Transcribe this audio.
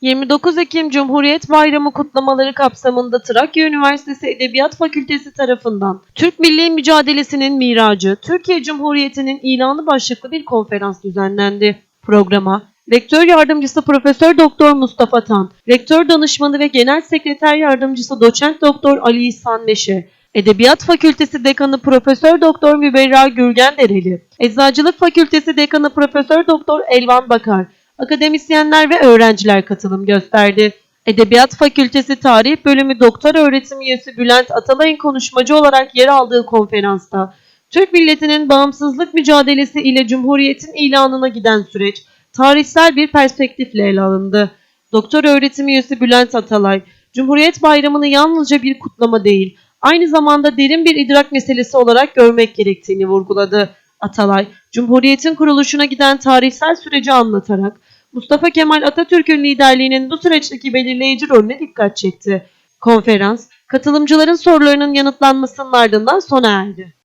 29 Ekim Cumhuriyet Bayramı kutlamaları kapsamında Trakya Üniversitesi Edebiyat Fakültesi tarafından Türk Milli Mücadelesi'nin miracı, Türkiye Cumhuriyeti'nin ilanı başlıklı bir konferans düzenlendi. Programa Rektör Yardımcısı Profesör Doktor Mustafa Tan, Rektör Danışmanı ve Genel Sekreter Yardımcısı Doçent Doktor Ali İhsan Neşe, Edebiyat Fakültesi Dekanı Profesör Doktor Müberra Gürgen Dereli, Eczacılık Fakültesi Dekanı Profesör Doktor Elvan Bakar, akademisyenler ve öğrenciler katılım gösterdi. Edebiyat Fakültesi Tarih Bölümü Doktor Öğretim Üyesi Bülent Atalay'ın konuşmacı olarak yer aldığı konferansta, Türk milletinin bağımsızlık mücadelesi ile Cumhuriyet'in ilanına giden süreç, tarihsel bir perspektifle ele alındı. Doktor öğretim üyesi Bülent Atalay, Cumhuriyet Bayramı'nı yalnızca bir kutlama değil, aynı zamanda derin bir idrak meselesi olarak görmek gerektiğini vurguladı. Atalay, Cumhuriyet'in kuruluşuna giden tarihsel süreci anlatarak, Mustafa Kemal Atatürk'ün liderliğinin bu süreçteki belirleyici rolüne dikkat çekti. Konferans, katılımcıların sorularının yanıtlanmasının ardından sona erdi.